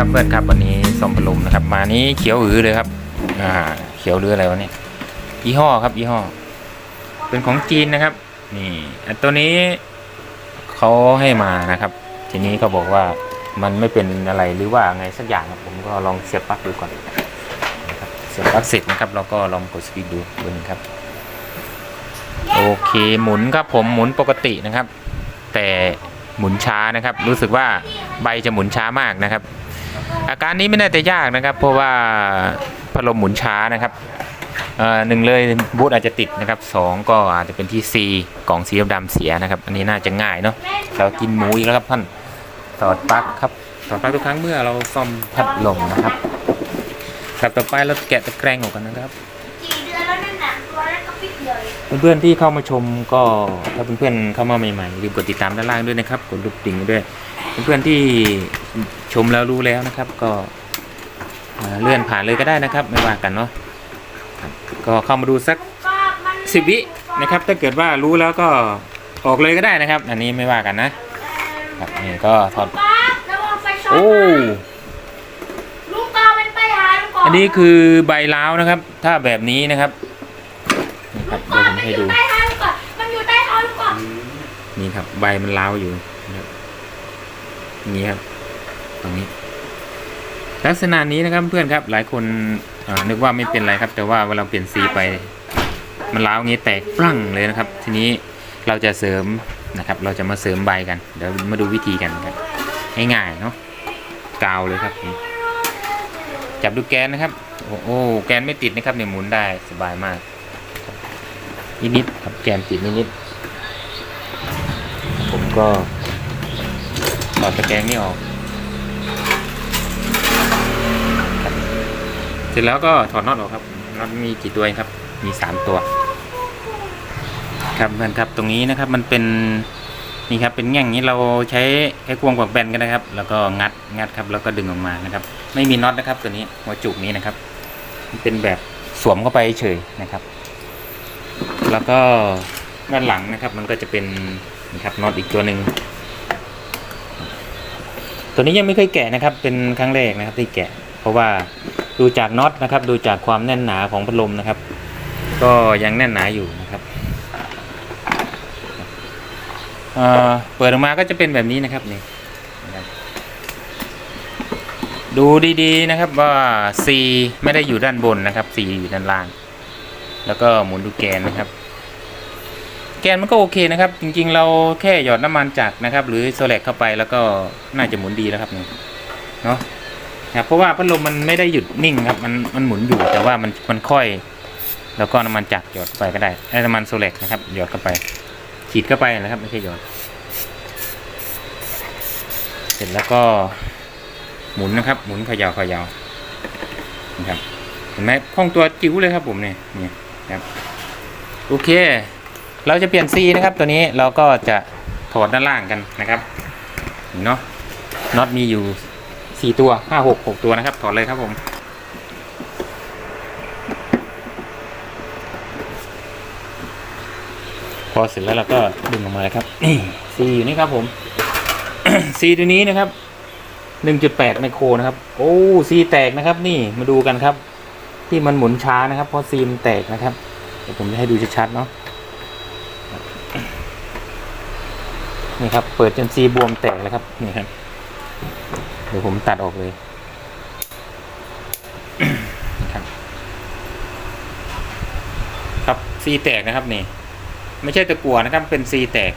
ครับเพื่อนครับวันนี้สมพลุมนะครับ มานี้เขียวอือเลยครับ อ่า เขียวหรืออะไรวะเนี่ยยี่ห้อครับยี่ห้อ เป็นของจีนนะครับ นี่อันตัวนี้เขาให้มานะครับ ทีนี้เขาบอกว่ามันไม่เป็นอะไรหรือว่าไงสักอย่างครับผมก็ลองเสียบปลั๊กดูก่อนนะครับเสียบปลั๊กเสร็จนะครับเราก็ลองกดสวิตช์ดูดูนะครับโอเคหมุนครับผมหมุนปกตินะครับ แต่หมุนช้านะครับ รู้สึกว่าใบจะหมุนช้ามากนะครับ อาการนี้ไม่น่าจะยากนะครับ เพราะว่าพัดลมหมุนช้านะครับหนึ่งเลยบูทอาจจะติดนะครับสองก็อาจจะเป็นที่ C กล่องสีดำๆเสียนะครับ อันนี้น่าจะง่ายเนาะเรากินหมูอีกแล้วครับท่านถอดปลั๊กครับถอดปลั๊กทุกครั้งเมื่อเราซ่อมพัดลมนะครับครับต่อไปเราแกะตะแกรงออกกันนะครับเพื่อนๆที่เข้ามาชมก็ถ้าเพื่อนๆเข้ามาใหม่ๆลืมกดติดตามด้านล่างด้วยนะครับกดลูกดิ่งด้วย เพื่อนๆที่ ชมแล้วรู้แล้วนะครับ ก็อ่าเลื่อนผ่านเลยก็ได้นะครับ ไม่ว่ากันเนาะครับก็เข้ามาดูสักก็มันสิบวินะครับ ถ้าเกิดว่ารู้แล้วก็ออกเลยก็ได้นะครับ อันนี้ไม่ว่ากันนะคเอ่อรับนี่ก็ถอดป้าระวังไฟช็อตโอ้ลูกตาเป็นไปหาลูกก่อนอันนี้คือใบล้าวนะครับ ถ้าแบบนี้นะครับนี่ครับเดี๋ยวผมให้ดูมันอยู่ใต้เท้าลูกก่อนมันอยู่ใต้เท้าลูกก่อนนี่ครับใบมันล้าวอยู่นะครับอย่างนี้ครับ ตรงนี้ ลักษณะนี้นะครับเพื่อนครับ หลายคนนึกว่าไม่เป็นไรครับ แต่ว่าเวลาเปลี่ยนสีไปมันล้าวอย่างนี้แตกปลั่งเลยนะครับ ทีนี้เราจะเสริมนะครับ เราจะมาเสริมใบกัน เดี๋ยวมาดูวิธีกันครับง่ายๆเนาะกาวเลยครับ จับดูแกนนะครับ โอ้โหแกนไม่ติดนะครับเนี่ยหมุนได้สบายมากนิดๆครับแกนติดนิดๆผมก็ถอดตะแกรงนี่ออก เส ร็จแล้วก็ถอดน็อตออกครับน็อตมีกี่ตัวครับ มีสามตัว ครับเพื่อนครับตรงนี้นะครับมันเป็นนี่ครับเป็นแง่งนี้เราใช้ไอ้ควงกวักแบนกันนะครับ แล้วก็งัดงัดครับ แล้วก็ดึงออกมานะครับ ไม่มีน็อตนะครับ ตัวนี้หัวจุกนี้นะครับ มันเป็นแบบสวมเข้าไปเฉยนะครับ แล้วก็ด้านหลังนะครับ มันก็จะเป็นนี่ครับน็อตอีกตัวหนึ่งตัวนี้ยังไม่เคยแกะนะครับ เป็นครั้งแรกนะครับที่แกะ เพราะว่า ดูจากน็อตนะครับ ดูจากความแน่นหนาของพัดลมนะครับ ก็ยังแน่นหนาอยู่นะครับเอ่อเปิดออกมาก็จะเป็นแบบนี้นะครับนี่ดูดีๆนะครับว่า C ไม่ได้อยู่ด้านบนนะครับ C อยู่ด้านล่าง แล้วก็หมุนดูแกนนะครับ แกนมันก็โอเคนะครับ จริงๆ เราแค่หยอดน้ำมันจักรนะครับ หรือโซเลกเข้าไปแล้วก็น่าจะหมุนดีแล้วครับนี่เนาะ ครับเพราะว่าพัดลมมันไม่ได้หยุดนิ่งครับ มันมันหมุนอยู่แต่ว่ามันมันค่อย แล้วก็น้ำมันจักรหยดไปก็ได้ไอ้น้ำมันโซเล็กนะครับหยดเข้าไป ฉีดเข้าไปนะครับ ไม่ใช่หยดเสร็จแล้วก็หมุนนะครับ หมุนเขยาวขยาวนะครับเห็นไหมคล่องตัวจิ๋วเลยครับผมเนี่ยนี่ครับโอเค เราจะเปลี่ยนซีนะครับ ตัวนี้เราก็จะถอดด้านล่างกันนะครับเนาะน็อตมีอยู่ สี่ตัวห้าหกหกตัวนะครับ ถอดเลยครับผม พอเสร็จแล้วเราก็ดึงออกมาเลยครับนี่ซีอยู่นี่ครับผมซีตัวนี้นะครับหนึ่งจุดแปดไมโครนะครับ โอ้ซีแตกนะครับ นี่มาดูกันครับ ที่มันหมุนช้านะครับเพราะซีมันแตกนะครับเดี๋ยวผมจะให้ดูชัดๆเนาะนี่ครับ เปิดจนซีบวมแตกเลยครับ นี่ครับ เดี๋ยวผมตัดออกเลยนะครับ ครับซีแตกนะครับนี่ ไม่ใช่ตะกั่วนะครับ เป็นซีแตก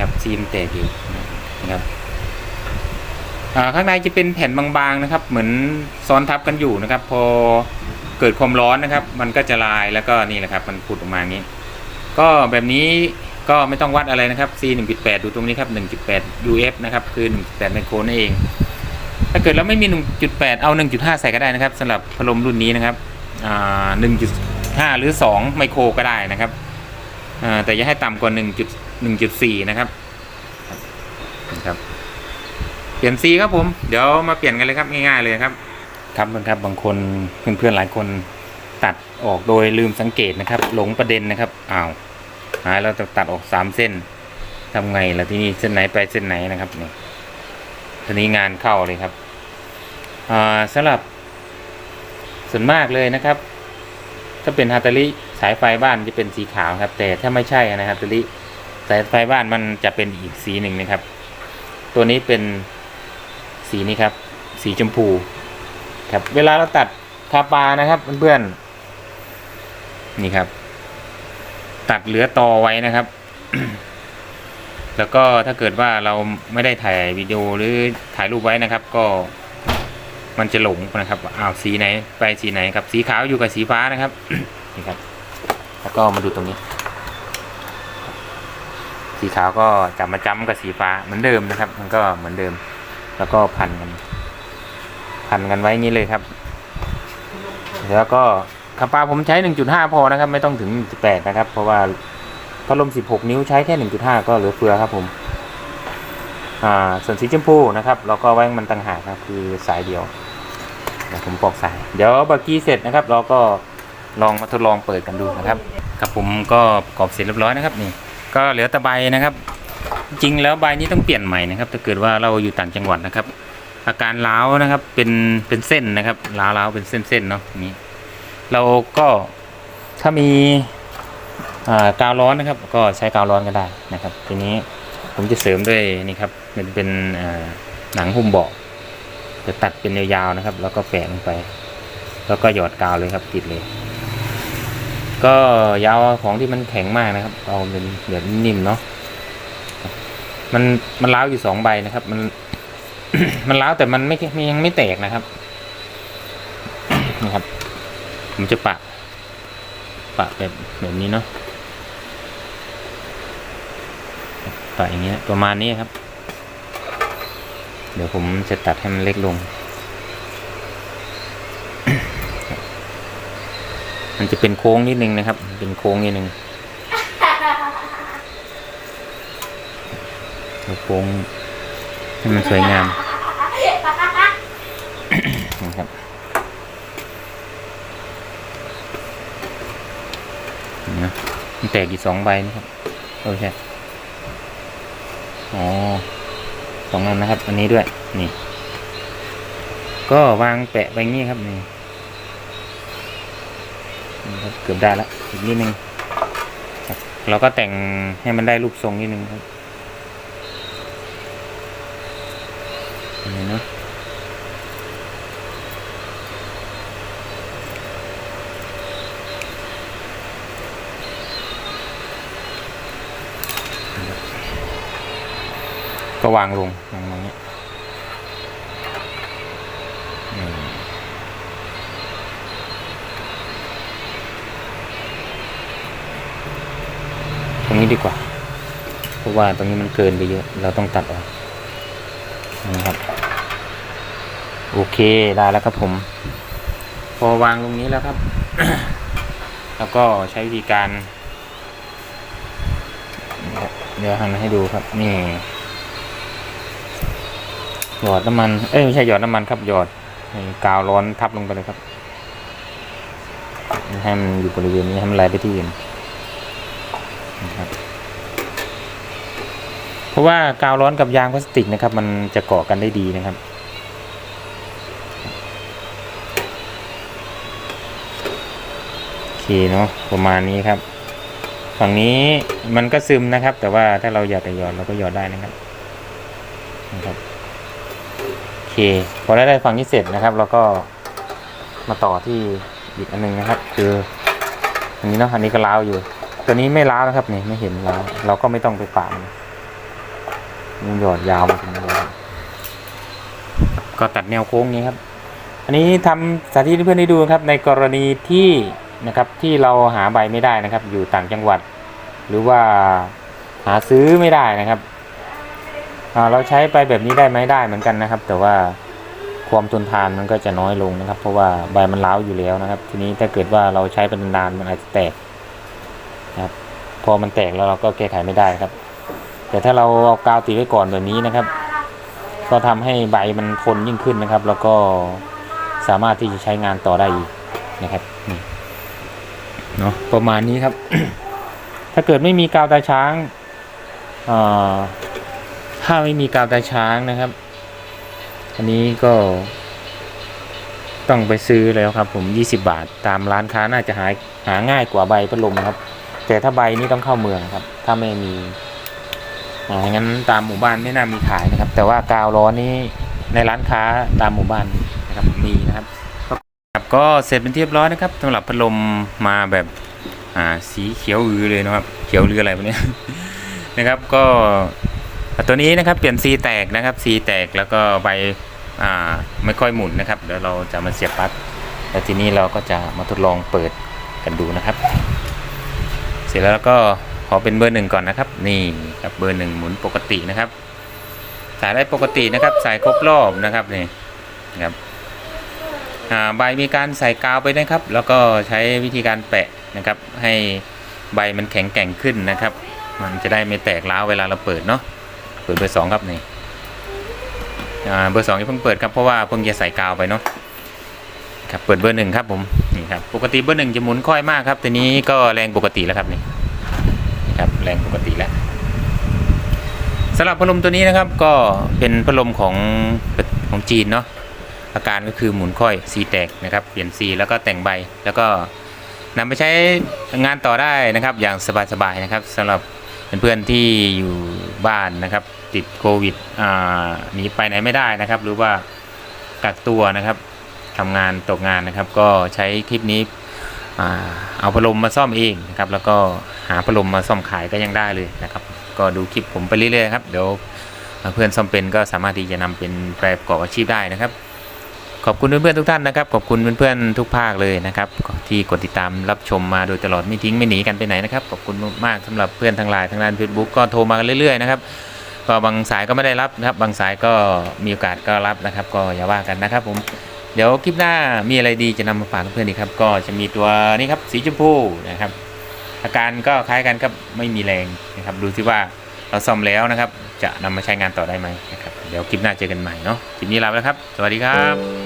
ครับซีมแตกอยู่นะครับข้างในจะเป็นแผ่นบางๆนะครับ เหมือนซ้อนทับกันอยู่นะครับ พอเกิดความร้อนนะครับ มันก็จะลายแล้วก็นี่แหละครับ มันผุดออกมาอย่างนี้ ก็แบบนี้ ก็ไม่ต้องวัดอะไรนะครับ C 1.8ดูตรงนี้ครับ1.8 UF นะครับคือ1.8ไมโครนั่นเอง ถ้าเกิดเราไม่มี 1.8 เอา 1.5 ใส่ก็ได้นะครับสำหรับพัดลมรุ่นนี้นะครับอ่า1.5 หรือ 2 ไมโครก็ได้นะครับอ่าแต่อย่าให้ต่ำกว่า 1.1.4 นะครับนะครับเปลี่ยน C ครับผม เดี๋ยวมาเปลี่ยนกันเลยครับง่ายๆเลยครับ ครับเพื่อนครับบางคนเพื่อนๆหลายคนตัดออกโดยลืมสังเกตนะครับ หลงประเด็นนะครับอ้าว หายเราจะตัดออกสามเส้นทำไงล่ะที่นี่เส้นไหนไปเส้นไหนนะครับนี่ทีนี้งานเข้าเลยครับอ่าสำหรับส่วนมากเลยนะครับ ถ้าเป็นฮาตาริสายไฟบ้านจะเป็นสีขาวครับ แต่ถ้าไม่ใช่นะฮาตาริสายไฟบ้านมันจะเป็นอีกสีหนึ่งนะครับ ตัวนี้เป็นสีนี้ครับ สีชมพูครับ เวลาเราตัดคาปานะครับเพื่อนๆนี่ครับ ตัดเหลือตอไว้นะครับ แล้วก็ถ้าเกิดว่าเราไม่ได้ถ่ายวิดีโอหรือถ่ายรูปไว้นะครับ ก็มันจะหลงนะครับอ้าวสีไหนไปสีไหนครับสีขาวอยู่กับสีฟ้านะครับนี่ครับ แล้วก็มาดูตรงนี้ สีขาวก็จับมาจ้ำกับสีฟ้าเหมือนเดิมนะครับ มันก็เหมือนเดิม แล้วก็พันกัน พันกันไว้งนี้เลยครับ แล้วก็ คาปาผมใช้ 1.5 พอนะครับ ไม่ต้องถึง 1.8 นะครับ เพราะว่าพัดลม 16 นิ้วใช้แค่ 1.5 ก็เหลือเฟือครับผม อ่า ส่วนสีชมพูนะครับเราก็ไว้มันต่างหากครับ คือสายเดียวเดี๋ยวผมปอกสาย เดี๋ยวบักกี้เสร็จนะครับ เราก็ลองมาทดลองเปิดกันดูนะครับครับผมก็ประกอบเสร็จเรียบร้อยนะครับนี่ ก็เหลือตะใบนะครับ จริงแล้วใบนี้ต้องเปลี่ยนใหม่นะครับ ถ้าเกิดว่าเราอยู่ต่างจังหวัดนะครับ อาการล้าวนะครับเป็นเป็นเส้นนะครับล้าวล้าเป็นเส้นๆเนาะนี่ เราก็ถ้ามีกาวร้อนนะครับ ก็ใช้กาวร้อนก็ได้นะครับ ทีนี้ผมจะเสริมด้วยนี่ครับเป็นเป็นหนังหุ้มเบาะจะตัดเป็นยาวๆนะครับ แล้วก็แฝงไป แล้วก็หยอดกาวเลยครับติดเลย ก็ยาวของที่มันแข็งมากนะครับ เอาเป็นแบบนิ่มเนาะมันมันล้าวอยู่สองใบนะครับ มัน มันล้าวแต่มันไม่ยังไม่แตกนะครับนะครับ ผมจะปะปะแบบแบบนี้เนาะปะอย่างเงี้ยประมาณนี้ครับ เดี๋ยวผมจะตัดให้มันเล็กลง มันจะเป็นโค้งนิดนึงนะครับ เป็นโค้งนิดนึงโค้งให้มันสวยงามนะครับ นะมันแตกอยู่สองใบนะครับโอเคอ๋อสองอันนะครับ อันนี้ด้วยนี่ ก็วางแปะไปงี้ครับนี่เกือบได้แล้วอีกนิดนึงเราก็แต่งให้มันได้รูปทรงนิดนึงครับนนี้เนาะ ก็วางลงวางลงนี้ตรงนี้ดีกว่า เพราะว่าตรงนี้มันเกินไปเยอะ เราต้องตัดออกนะครับ โอเคได้แล้วครับผม พอวางตรงนี้แล้วครับ แล้วก็ใช้วิธีการ เดี๋ยวหันให้ดูครับ นี่ หยอดน้ำมัน เอ้ยไม่ใช่หยอดน้ำมันครับหยอดกาวร้อนทับลงไปเลยครับให้มันอยู่บริเวณนี้ให้มันไหลไปที่อื่นนะครับเพราะว่ากาวร้อนกับยางพลาสติกนะครับ มันจะเกาะกันได้ดีนะครับโอเคเนาะประมาณนี้ครับ ฝั่งนี้มันก็ซึมนะครับ แต่ว่าถ้าเราอยากจะหยอดเราก็หยอดได้นะครับนะครับ เคพอได้ได้ฝั่งนี้เสร็จนะครับเราก็มาต่อที่อีกอันหนึงนะครับ คืออันนี้เนาะอันนี้ก็ล้าวอยู่ ตัวนี้ไม่ล้าวนะครับนี่ไม่เห็นล้าวเราก็ไม่ต้องไปปาดมันมันหยอดยาวมาถึงนี้ก็ตัดแนวโค้งนี้ครับ อันนี้ทำสาธิตให้เพื่อนได้ดูครับ ในกรณีที่นะครับที่เราหาใบไม่ได้นะครับ อยู่ต่างจังหวัด หรือว่าหาซื้อไม่ได้นะครับ เราใช้ไปแบบนี้ได้ไหมได้เหมือนกันนะครับ แต่ว่าความทนทานมันก็จะน้อยลงนะครับ เพราะว่าใบมันร้าวอยู่แล้วนะครับ ทีนี้ถ้าเกิดว่าเราใช้เป็นนานมันอาจจะแตกนะครับ พอมันแตกแล้วเราก็แก้ไขไม่ได้ครับ แต่ถ้าเราเอากาวติดไว้ก่อนแบบนี้นะครับ ก็ทำให้ใบมันทนยิ่งขึ้นนะครับ แล้วก็สามารถที่จะใช้งานต่อได้อีกนะครับนี่เนาะประมาณนี้ครับ ถ้าเกิดไม่มีกาวตาช้างอ่า ถ้าไม่มีกาวตาช้างนะครับ อันนี้ก็ ต้องไปซื้อแล้วครับ ผม 20 บาท ตามร้านค้าน่าจะหาหาง่ายกว่าใบพัดลมครับ แต่ถ้าใบนี้ต้องเข้าเมืองครับ ถ้าไม่มีอ่างั้นตามหมู่บ้านไม่น่ามีขายนะครับ แต่ว่ากาวร้อนนี้ในร้านค้าตามหมู่บ้านนะครับมีนะครับครับก็เสร็จเป็นเรียบร้อยนะครับสำหรับพัดลมมาแบบอ่าสีเขียวอือเลยนะครับ เขียวเรืออะไรพวกนี้นะครับก็ ตัวนี้นะครับเปลี่ยนซีแตกนะครับซีแตกแล้วก็ใบไม่ค่อยหมุนนะครับเดี๋ยวเราจะมาเสียบปลั๊กแล้วทีนี้เราก็จะมาทดลองเปิดกันดูนะครับ เสร็จแล้วก็ขอเป็นเบอร์หนึ่งก่อนนะครับ นี่ครับเบอร์หนึ่งหมุนปกตินะครับ สายได้ปกตินะครับ สายครบรอบนะครับนี่นะครับใบมีการใส่กาวไปนะครับ แล้วก็ใช้วิธีการแปะนะครับ ให้ใบมันแข็งแกร่งขึ้นนะครับ มันจะได้ไม่แตกร้าวเวลาเราเปิดเนาะ เปิดเบอร์สองครับนี่เบอร์สองย่าเพิ่งเปิดครับเพราะว่าเพิ่งจะใส่กาวไปเนาะครับเปิดเบอร์หนึ่งครับผมนี่ครับปกติเบอร์หนึ่งจะหมุนค่อยมากครับทีนี้ก็แรงปกติแล้วครับนี่ครับแรงปกติแล้วสำหรับพัดลมตัวนี้นะครับก็เป็นพัดลมของของจีนเนาะอาการก็คือหมุนค่อยซีแตกนะครับเปลี่ยนซีแล้วก็แต่งใบแล้วก็นำไปใช้งานต่อได้นะครับอย่างสบายๆนะครับสำหรับ เพื่อนๆที่อยู่บ้านนะครับ ติดโควิดหนีไปไหนไม่ได้นะครับ หรือว่ากักตัวนะครับทำงานตกงานนะครับ ก็ใช้คลิปนี้อเอาพัดลมมาซ่อมเองนะครับ แล้วก็หาพัดลมมาซ่อมขายก็ยังได้เลยนะครับ ก็ดูคลิปผมไปเรื่อยๆครับเดี๋ยวเพื่อนซ่อมเป็นก็สามารถที่จะนำเป็นแปรประกอบอาชีพได้นะครับ ขอบคุณเพื่อนๆทุกท่านนะครับ ขอบคุณเพื่อนๆทุกภาคเลยนะครับที่กดติดตามรับชมมาโดยตลอดไม่ทิ้งไม่หนีกันไปไหนนะครับขอบคุณมากๆสำหรับเพื่อนทางไลน์ทางด้าน Facebook ก็โทรมากันเรื่อยๆนะครับก็บางสายก็ไม่ได้รับนะครับบางสายก็มีโอกาสก็รับนะครับ ก็อย่าว่ากันนะครับ ผมเดี๋ยวคลิปหน้ามีอะไรดีจะนำมาฝากเพื่อนๆอีกครับ ก็จะมีตัวนี้ครับสีชมพูนะครับ อาการก็คล้ายกันครับไม่มีแรงนะครับ ดูที่ว่าเราซ่อมแล้วนะครับ จะนำมาใช้งานต่อได้ไหมนะครับเดี๋ยวคลิปหน้าเจอกันใหม่เนาะคลิปนี้ลาไปแล้วครับ สวัสดีครับ